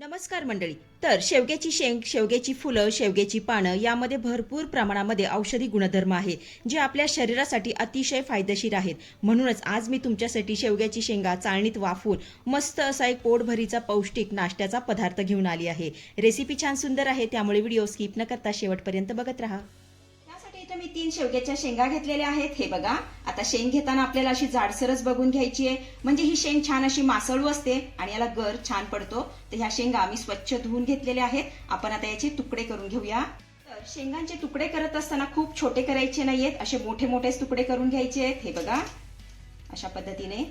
नमस्कार मंडळी. तर शेवग्याची शेंग शेवग्याची फुलं शेवग्याची पानं यामध्ये भरपूर प्रमाणामध्ये औषधी गुणधर्म आहे जे आपल्या शरीरासाठी अतिशय फायदेशीर आहेत. म्हणूनच आज मी तुमच्यासाठी शेवग्याची शेंगा चाळणीत वाफून मस्त असा एक पोटभरीचा पौष्टिक नाश्त्याचा पदार्थ घेऊन आली आहे. रेसिपी छान सुंदर आहे त्यामुळे व्हिडिओ स्किप न करता शेवटपर्यंत बघत राहा. इथं मी तीन शेवग्याच्या शेंगा घेतलेल्या आहेत. हे बघा आता शेंग घेताना आपल्याला अशी जाडसरच बघून घ्यायची आहे. म्हणजे ही शेंग छान अशी मासळू असते आणि याला गर छान पडतो. तर ह्या शेंगा आम्ही स्वच्छ धुवून घेतलेल्या आहेत. आपण आता याचे तुकडे करून घेऊया. तर शेंगांचे तुकडे करत असताना खूप छोटे करायचे नाहीयेत. असे मोठे मोठेच तुकडे करून घ्यायचे आहेत. हे बघा अशा पद्धतीने.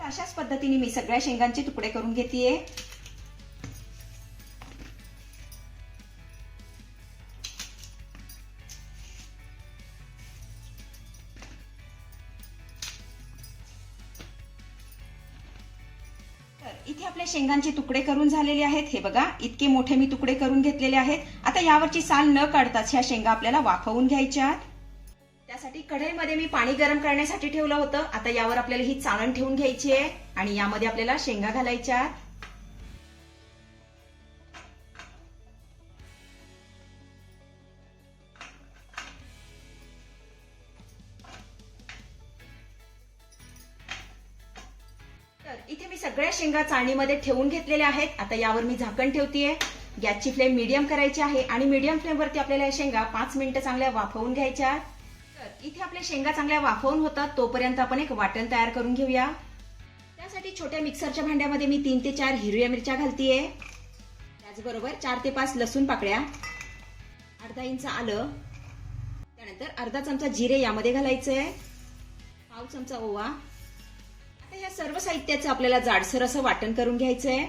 अशाच पद्धतीने मी सगळ्या शेंगांचे तुकडे करून घेतेय. इथे आपल्या शेंगांचे तुकडे करून झालेले आहेत. हे बघा इतके मोठे मी तुकडे करून घेतलेले आहेत. आता यावरची साल न काढताच ह्या शेंगा आपल्याला वाफवून घ्यायच्या त्यासाठी कढईमध्ये मी पाणी गरम करण्यासाठी ठेवलं होतं. आता यावर आपल्याला ही चाळण ठेवून घ्यायची आहे आणि यामध्ये आपल्याला शेंगा घालायच्या आहेत. इथे मी सगळ्या शेंगा चाळणीमध्ये ठेवून घेतलेल्या आहेत. आता यावर मी झाकण ठेवतीये. गॅसची फ्लेम मीडियम करायची आहे आणि मीडियम फ्लेमवरती आपल्याला या शेंगा पाच मिनिटं चांगल्या वाफवून घ्यायच्या तर इथे आपल्या शेंगा चांगल्या वाफवून होतात. तोपर्यंत आपण एक वाटण तयार करून घेऊया. त्यासाठी छोट्या मिक्सरच्या भांड्यामध्ये मी तीन ते चार हिरव्या मिरच्या घालतीये. त्याचबरोबर चार ते पाच लसूण पाकळ्या. अर्धा इंच आलं. त्यानंतर अर्धा चमचा जिरे यामध्ये घालायचंय. पाव चमचा ओवा. या सर्व साहित्याचं आपल्याला जाडसर असं वाटण करून घ्यायचं आहे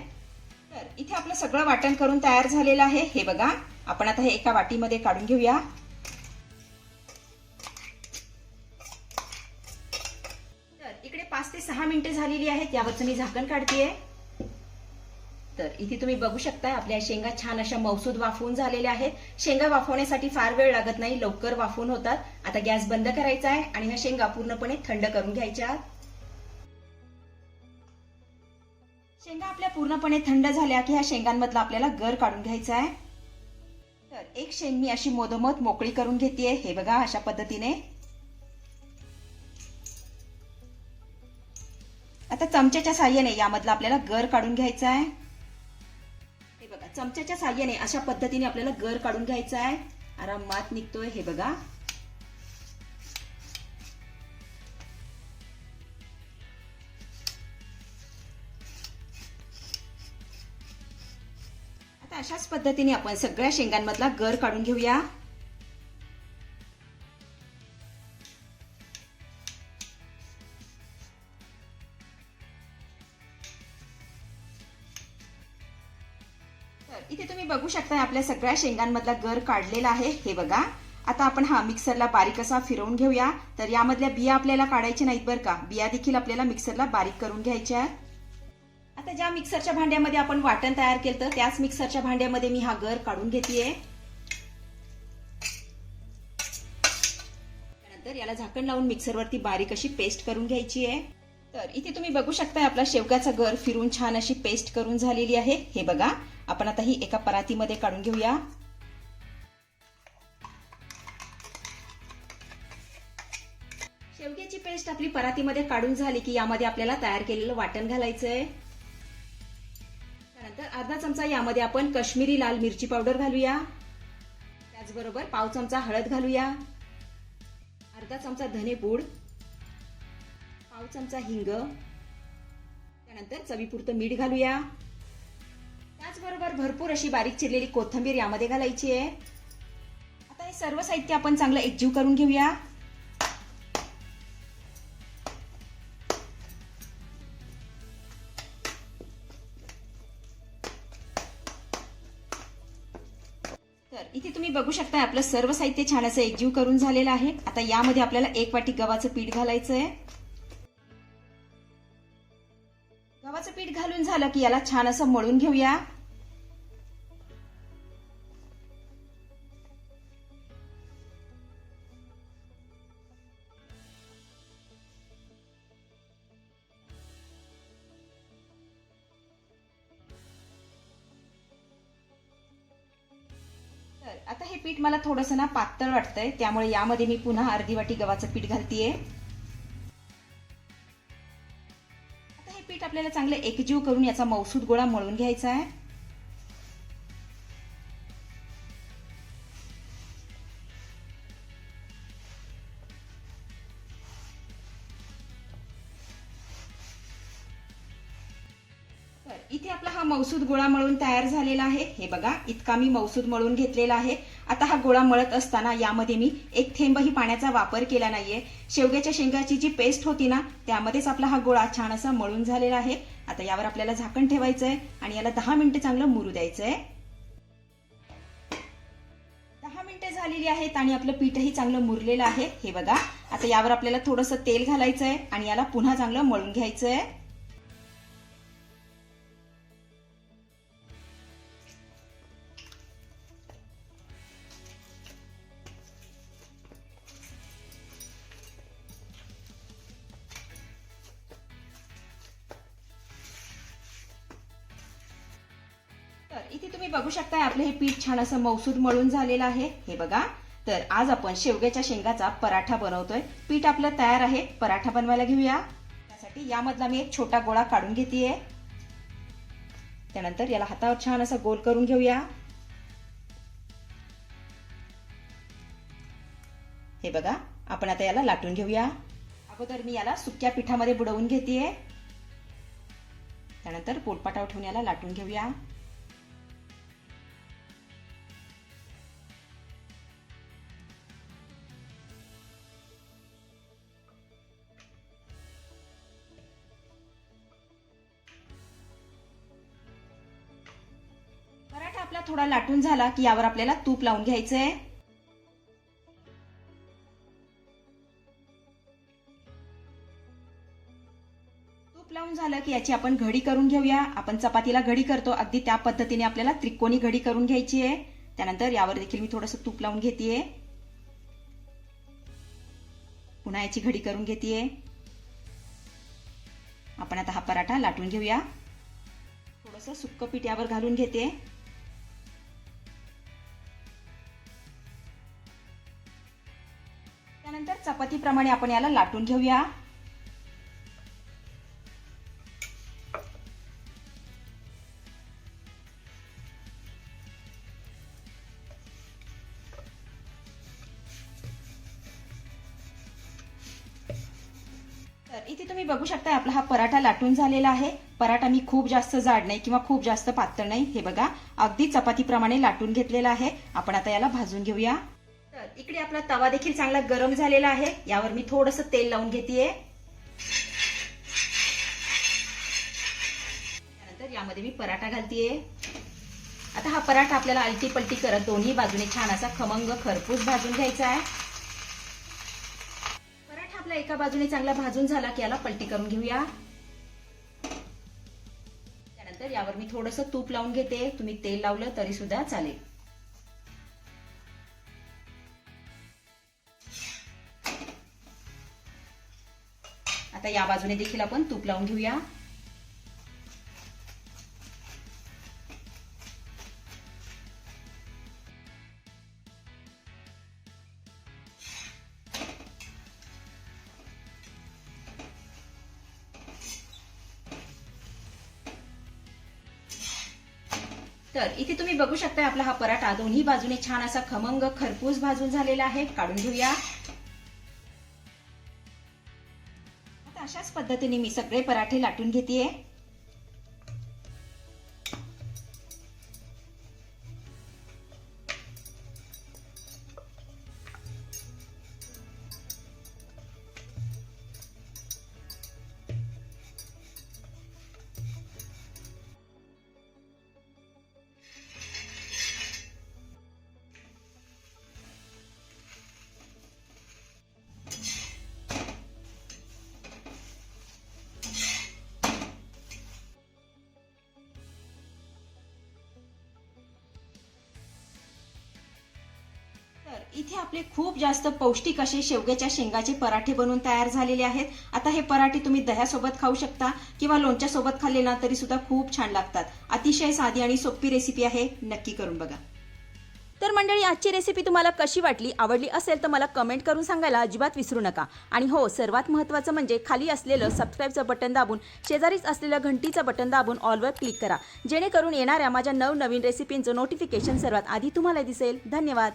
तर इथे आपलं सगळं वाटण करून तयार झालेलं आहे. हे बघा आपण आता हे एका वाटीमध्ये काढून घेऊया. तर इकडे पाच ते सहा मिनिटं झालेली आहेत यावरचं मी झाकण काढतेय. तर इथे तुम्ही बघू शकता आपल्या शेंगा छान अशा मौसूद वाफवून झालेल्या आहेत. शेंगा वाफवण्यासाठी फार वेळ लागत नाही लवकर वाफवून होतात. आता गॅस बंद करायचा आहे आणि ह्या शेंगा पूर्णपणे थंड करून घ्यायच्या. शेंगा आपल्या पूर्णपणे थंड झाल्या की ह्या शेंगांमधला आपल्याला गर काढून घ्यायचा आहे. तर एक शेंग मी अशी मोदमोद मोकळी करून घेते हे बघा अशा पद्धतीने. आता चमच्याच्या साह्याने यामधला आपल्याला गर काढून घ्यायचा आहे. हे बघा चमच्याच्या साह्याने अशा पद्धतीने आपल्याला गर काढून घ्यायचा आहे. आरामात निघतोय हे बघा. अशाच पद्धतीने आपण सगळ्या शेंगांमधला गर काढून घेऊया. तर इथे तुम्ही बघू शकता आपल्या सगळ्या शेंगांमधला गर काढलेला आहे. हे बघा. आता आपण हा मिक्सरला बारीक असा फिरवून घेऊया. तर यामधल्या बिया आपल्याला काढायच्या नाहीत बरं का? बिया देखील आपल्याला मिक्सरला बारीक करून घ्यायच्या आहेत. आता ज्या मिक्सरच्या भांड्यामध्ये आपण वाटण तयार केलं तर त्याच मिक्सरच्या भांड्यामध्ये मी हा गर काढून घेतलीये त्यानंतर याला झाकण लावून मिक्सरवरती बारीक अशी पेस्ट करून घ्यायची आहे तर इथे तुम्ही बघू शकता आपला शेवगाचा गर फिरून छान अशी पेस्ट करून झालेली आहे. हे बघा आपण आता ही एका परातीमध्ये काढून घेऊया. शेवग्याची पेस्ट आपली परातीमध्ये काढून झाली की यामध्ये आपल्याला तयार केलेलं वाटण घालायचं आहे तर अर्धा चमचा यामध्ये आपण कश्मीरी लाल मिरची पावडर घालूया. त्याचबरोबर पाव चमचा हळद घालूया. अर्धा चमचा धनेपूड पाव चमचा हिंग. त्यानंतर चवीपुरतं मीठ घालूया. त्याचबरोबर भरपूर अशी बारीक चिरलेली कोथिंबीर यामध्ये घालायची आहे. आता हे सर्व साहित्य आपण चांगलं एकजीव करून घेऊया. इथे तुम्ही बघू शकता आपलं सर्व साहित्य छान असं एकजीव करून झालेलं आहे. आता यामध्ये आपल्याला एक वाटी गव्हाचं पीठ घालायचं आहे गव्हाचं पीठ घालून झालं की याला छान असं मळून घेऊया. हे पीठ मला थोडंसं ना पातळ वाटतंय त्यामुळे यामध्ये मी पुन्हा अर्धी वाटी गव्हाचं पीठ घालतीये. आता हे पीठ आपल्याला चांगलं एकजीव करून याचा मौसूद गोळा मळून घ्यायचा आहे. इथे आपला हा मौसूद गोळा मळून तयार झालेला आहे. हे बघा इतका मी मौसूद मळून घेतलेला आहे. आता हा गोळा मळत असताना यामध्ये मी एक थेंबही पाण्याचा वापर केला नाहीये. शेवग्याच्या शेंगाची जी पेस्ट होती ना त्यामध्येच आपला हा गोळा छान असा मळून झालेला आहे. आता यावर आपल्याला झाकण ठेवायचं आहे आणि याला दहा मिनिटं चांगलं मुरू द्यायचं आहे दहा मिनिटं झालेली आहेत आणि आपलं पीठही चांगलं मुरलेलं आहे. हे बघा आता यावर आपल्याला थोडंसं तेल घालायचं आहे आणि याला पुन्हा चांगलं मळून घ्यायचं आहे इथे तुम्ही बघू शकताय आपलं हे पीठ छान असं मौसूद मळून झालेलं आहे. हे बघा. तर आज आपण शेवग्याच्या शेंगाचा पराठा बनवतोय. पीठ आपलं तयार आहे. पराठा बनवायला घेऊया. त्यासाठी यामधला मी एक छोटा गोळा काढून घेतेय. त्यानंतर याला हातावर छान असा गोल करून घेऊया. हे बघा. आपण आता याला लाटून घेऊया. अगोदर मी याला सुक्या पिठामध्ये बुडवून घेतेय. त्यानंतर पोटपाटावर ठेवून याला लाटून घेऊया. आपला थोडा लाटून झाला की यावर आपल्याला तूप लावून घ्यायचं आहे तूप लावून झालं की याची आपण घडी करून घेऊया. आपण चपातीला घडी करतो. अगदी त्या पद्धतीने आपल्याला त्रिकोणी घडी करून घ्यायची आहे. त्यानंतर यावर देखील मी थोडस तूप लावून घेते पुन्हा याची घडी करून घेतेय. आपण आता हा पराठा लाटून घेऊया. थोडस सुक्क पीठ यावर घालून घेते. त्यानंतर चपातीप्रमाणे आपण याला लाटून घेऊया. तर इथे तुम्ही बघू शकता आपला हा पराठा लाटून झालेला आहे. पराठा मी खूप जास्त जाड नाही किंवा खूप जास्त पातळ नाही हे बघा. अगदी चपातीप्रमाणे लाटून घेतलेला आहे. आपण आता याला भाजून घेऊया. इकडे आपला तवा देखील चांगला गरम झालेला आहे. यावर मी थोडस तेल लावून घेतेय. त्यानंतर यामध्ये मी पराठा घालतेय. आता हा पराठा आपल्याला अलटी पलटी करत दोन्ही बाजूने छान असा खमंग खरपूस भाजून घ्यायचा आहे. पराठा आपला एका बाजूने चांगला भाजून झाला की याला पलटी करून घेऊया. त्यानंतर यावर मी थोडस तूप लावून घेते. तुम्ही तेल लावलं तरी सुद्धा चालेल. आता या बाजूने देखील आपण तूप लावून घेऊया. तर इथे तुम्ही बघू शकता आपला हा पराठा. दोन्ही बाजूने छान असा खमंग खरपूस भाजून झालेला आहे. काढून घेऊया. पद्धतीने मी सगळे पराठे लाटून घेते इथे आपले खूप जास्त पौष्टिक असे शेवग्याच्या शेंगाचे पराठे बनवून तयार झालेले आहेत. आता हे पराठे तुम्ही दह्यासोबत खाऊ शकता किंवा लोणच्या सोबत खाल्ले ना तरी सुद्धा खूप छान लागतात. अतिशय साधी आणि सोपी रेसिपी आहे. नक्की करून बघा. तर मंडळी आजची रेसिपी तुम्हाला कशी वाटली आवडली असेल तर मला कमेंट करून सांगायला अजिबात विसरू नका. आणि हो सर्वात महत्त्वाचं म्हणजे खाली असलेलं सबस्क्राईबचं बटन दाबून शेजारीच असलेलं घंटीचं बटन दाबून ऑलवर क्लिक करा. जेणेकरून येणाऱ्या माझ्या नवनवीन रेसिपींचं नोटिफिकेशन सर्वात आधी तुम्हाला दिसेल. धन्यवाद.